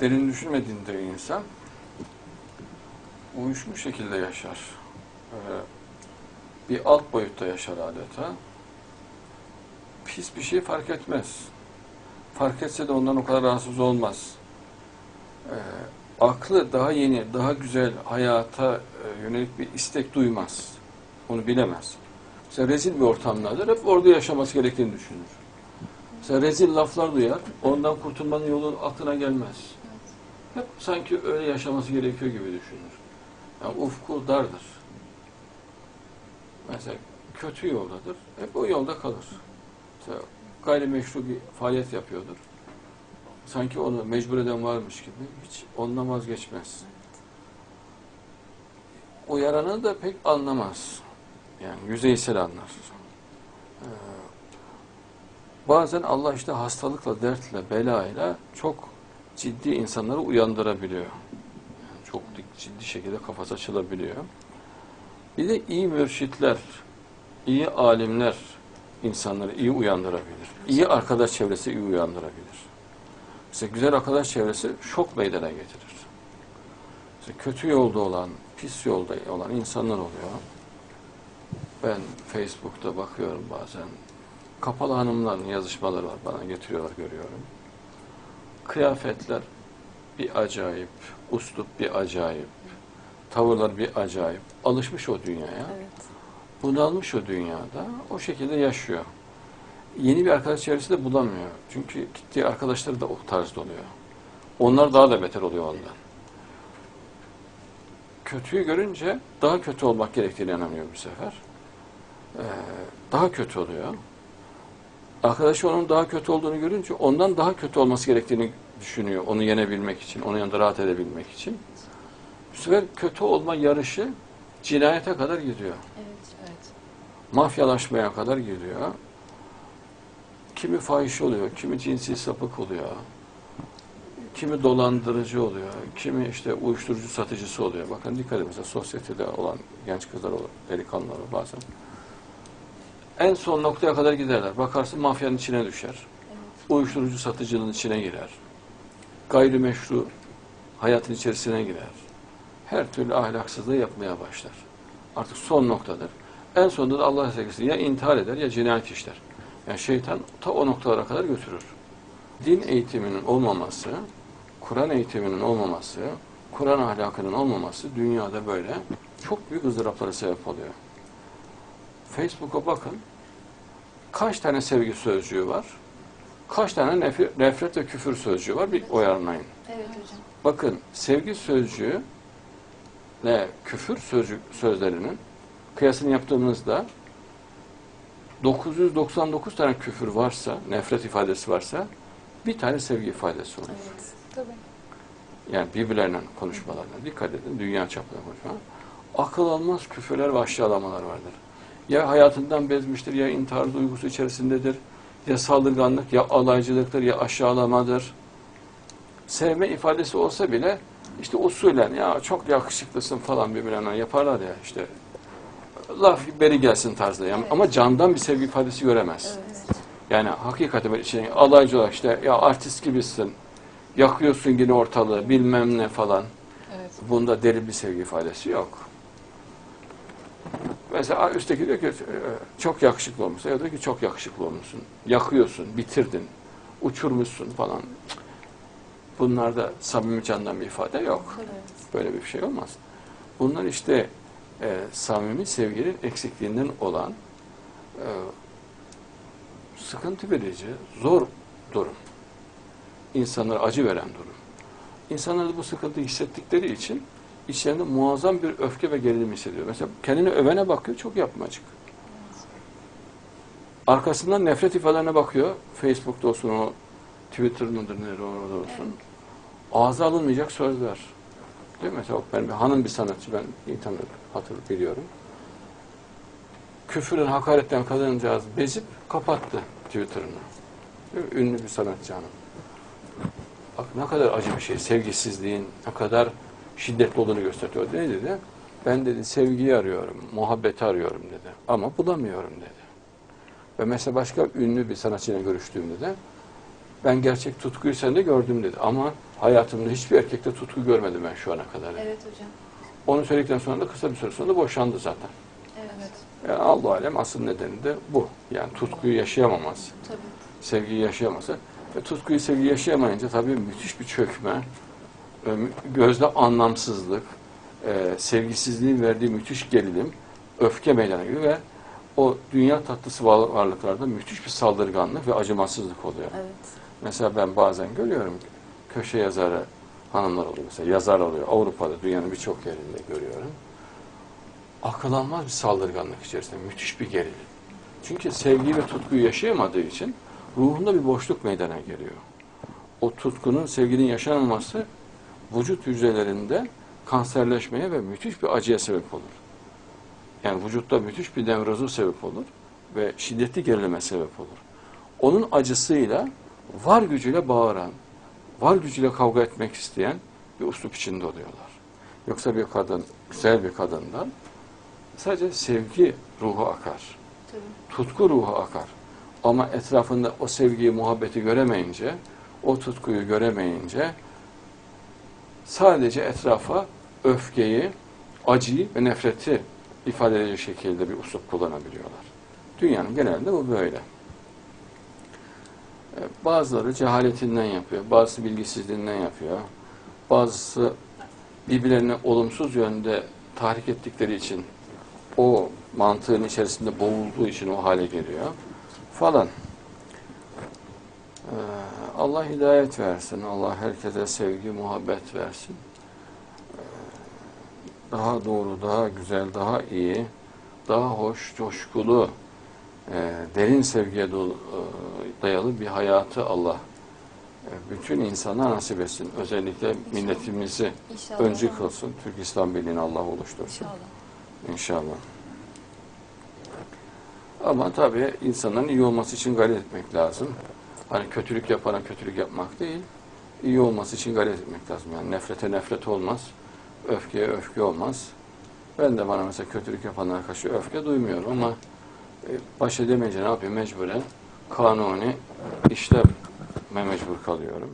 Derin düşünmediğinde insan uyuşmuş şekilde yaşar. Ee, bir alt boyutta yaşar adeta. Pis bir şey fark etmez. Fark etse de ondan o kadar rahatsız olmaz. Ee, aklı daha yeni, daha güzel hayata e, yönelik bir istek duymaz. Onu bilemez. Mesela rezil bir ortamdadır, hep orada yaşaması gerektiğini düşünür. Mesela rezil laflar duyar, ondan kurtulmanın yolu aklına gelmez. Hep sanki öyle yaşaması gerekiyor gibi düşünür. Yani ufku dardır. Mesela kötü yoldadır, hep o yolda kalır. Mesela gayrimeşru bir faaliyet yapıyordur. Sanki onu mecbur eden varmış gibi hiç ondan vazgeçmez. Uyaranı da pek anlamaz. Yani yüzeysel anlar. Ee, bazen Allah işte hastalıkla, dertle, belayla çok ciddi insanları uyandırabiliyor. Çok ciddi şekilde kafası açılabiliyor. Bir de iyi mürşitler, iyi alimler insanları iyi uyandırabilir. İyi arkadaş çevresi iyi uyandırabilir. Mesela güzel arkadaş çevresi şok meydana getirir. Mesela kötü yolda olan, pis yolda olan insanlar oluyor. Ben Facebook'ta bakıyorum bazen. Kapalı hanımların yazışmaları var. Bana getiriyorlar, görüyorum. Kıyafetler bir acayip, uslup bir acayip, tavırlar bir acayip. Alışmış o dünyaya. Evet. Bunalmış o dünyada. O şekilde yaşıyor. Yeni bir arkadaş çevresi de bulamıyor. Çünkü gittiği arkadaşları da o tarzda oluyor. Onlar daha da beter oluyor ondan. Kötüyü görünce daha kötü olmak gerektiğine inanıyor bu sefer. Ee, daha kötü oluyor. Arkadaşı onun daha kötü olduğunu görünce ondan daha kötü olması gerektiğini düşünüyor. Onu yenebilmek için, onun yanında rahat edebilmek için. Bu sefer kötü olma yarışı cinayete kadar gidiyor. Evet, evet. Mafyalaşmaya kadar gidiyor. Kimi fahiş oluyor, kimi cinsi sapık oluyor. Kimi dolandırıcı oluyor, kimi işte uyuşturucu satıcısı oluyor. Bakın dikkat edin mesela sosyetede olan genç kızlar olur, delikanlılar olur bazen. En son noktaya kadar giderler. Bakarsın mafyanın içine düşer. Evet. Uyuşturucu satıcılığın içine girer. Gayrimeşru hayatın içerisine girer. Her türlü ahlaksızlığı yapmaya başlar. Artık son noktadır. En sonunda da Allah sevgisi ya intihar eder ya cinayet işler. Yani şeytan ta o noktalara kadar götürür. Din eğitiminin olmaması, Kur'an eğitiminin olmaması, Kur'an ahlakının olmaması dünyada böyle çok büyük ızdıraplara sebep oluyor. Facebook'a bakın. Kaç tane sevgi sözcüğü var? Kaç tane nefret, nefret ve küfür sözcüğü var? Bir oyarlayın. Evet hocam. Bakın sevgi sözcüğü ve küfür sözcük sözlerinin kıyasını yaptığımızda 999 tane küfür varsa, nefret ifadesi varsa bir tane sevgi ifadesi olur. Evet. Tabii. Yani birbirlerine konuşmalarına dikkat edin. Dünya çapında konuşma. Akıl almaz küfürler ve aşağılamalar vardır. Ya hayatından bezmiştir, ya intihar duygusu içerisindedir, ya saldırganlık, ya alaycılıktır, ya aşağılamadır. Sevme ifadesi olsa bile işte usulen ya çok yakışıklısın falan birbirlerine yaparlar ya işte laf beri gelsin tarzda. Yani, Evet. Ama candan bir sevgi ifadesi göremez. Evet. Yani hakikaten böyle şey, alaycı olarak işte ya artist gibisin, yakıyorsun yine ortalığı bilmem ne falan. Evet. Bunda derin bir sevgi ifadesi yok. Mesela üstteki diyor ki e, çok yakışıklı olmuşsun. Ya diyor ki çok yakışıklı olmuşsun. Yakıyorsun, bitirdin, uçurmuşsun falan. Bunlarda samimi candan bir ifade yok. Evet. Böyle bir şey olmaz. Bunlar işte e, samimi sevginin eksikliğinden olan e, sıkıntı verici, zor durum. İnsanlara acı veren durum. İnsanlar da bu sıkıntıyı hissettikleri için içlerinde muazzam bir öfke ve gerilim hissediyor. Mesela kendini övene bakıyor, çok yapmacık. Arkasından nefret ifadelerine bakıyor. Facebook'ta olsun, o Twitter mıdır, nerede orada olsun. Ağza alınmayacak sözler. Değil mi? Mesela ben bir hanım bir sanatçı, ben iyi tanırım, hatır biliyorum. Küfürün, hakaretten kadıncağız bezip kapattı Twitter'ını. Ünlü bir sanatçı hanım. Bak ne kadar acı bir şey, sevgisizliğin ne kadar şiddetli olduğunu gösteriyor. Ne dedi? Ben dedi sevgiyi arıyorum, muhabbeti arıyorum dedi. Ama bulamıyorum dedi. Ve mesela başka ünlü bir sanatçıyla görüştüğümde de Ben gerçek tutkuyu sende gördüm dedi. Ama hayatımda hiçbir erkekte tutku görmedim ben şu ana kadar. Evet hocam. Onu söyledikten sonra da kısa bir süre sonra da boşandı zaten. Evet. Yani Allah alem asıl nedeni de bu. Yani tutkuyu yaşayamaması, Tabii. sevgiyi yaşayaması. Ve tutkuyu, sevgiyi yaşayamayınca tabii müthiş bir çökme, gözde anlamsızlık, e, sevgisizliğin verdiği müthiş gerilim, öfke meydana geliyor ve o dünya tatlısı var- varlıklarda müthiş bir saldırganlık ve acımasızlık oluyor. Evet. Mesela ben bazen görüyorum köşe yazarı hanımlar oluyor mesela yazar oluyor Avrupa'da dünyanın birçok yerinde görüyorum. Akıl almaz bir saldırganlık içerisinde müthiş bir gerilim. Çünkü sevgi ve tutkuyu yaşayamadığı için ruhunda bir boşluk meydana geliyor. O tutkunun, sevginin yaşanmaması vücut hücrelerinde kanserleşmeye ve müthiş bir acıya sebep olur. Yani vücutta müthiş bir nevrozu sebep olur ve şiddetli gerilime sebep olur. Onun acısıyla var gücüyle bağıran, var gücüyle kavga etmek isteyen bir uslup içinde oluyorlar. Yoksa bir kadın, güzel bir kadından sadece sevgi ruhu akar, Tabii. tutku ruhu akar. Ama etrafında o sevgiyi, muhabbeti göremeyince, o tutkuyu göremeyince sadece etrafa öfkeyi, acıyı ve nefreti ifade edecek şekilde bir uslup kullanabiliyorlar. Dünyanın genelinde bu böyle. E, Bazıları cehaletinden yapıyor, bazısı bilgisizliğinden yapıyor, bazısı birbirlerini olumsuz yönde tahrik ettikleri için o mantığın içerisinde boğulduğu için o hale geliyor falan. Ee, Allah hidayet versin. Allah herkese sevgi, muhabbet versin. Ee, Daha doğru, daha güzel, daha iyi, daha hoş, coşkulu, e, derin sevgiye e, dayalı bir hayatı Allah e, bütün insana nasip etsin. Özellikle milletimizi İnşallah. öncü kılsın. Türk İslam Birliği'ni Allah oluştursun. İnşallah. İnşallah. Ama tabii insanların iyi olması için gayret etmek lazım. Hani kötülük yapana kötülük yapmak değil, iyi olması için gayret etmek lazım. Yani nefrete nefret olmaz, öfkeye öfke olmaz. Ben de bana mesela kötülük yapanlara karşı öfke duymuyorum ama e, baş edemeyince ne yapayım mecburen kanuni işleme mecbur kalıyorum.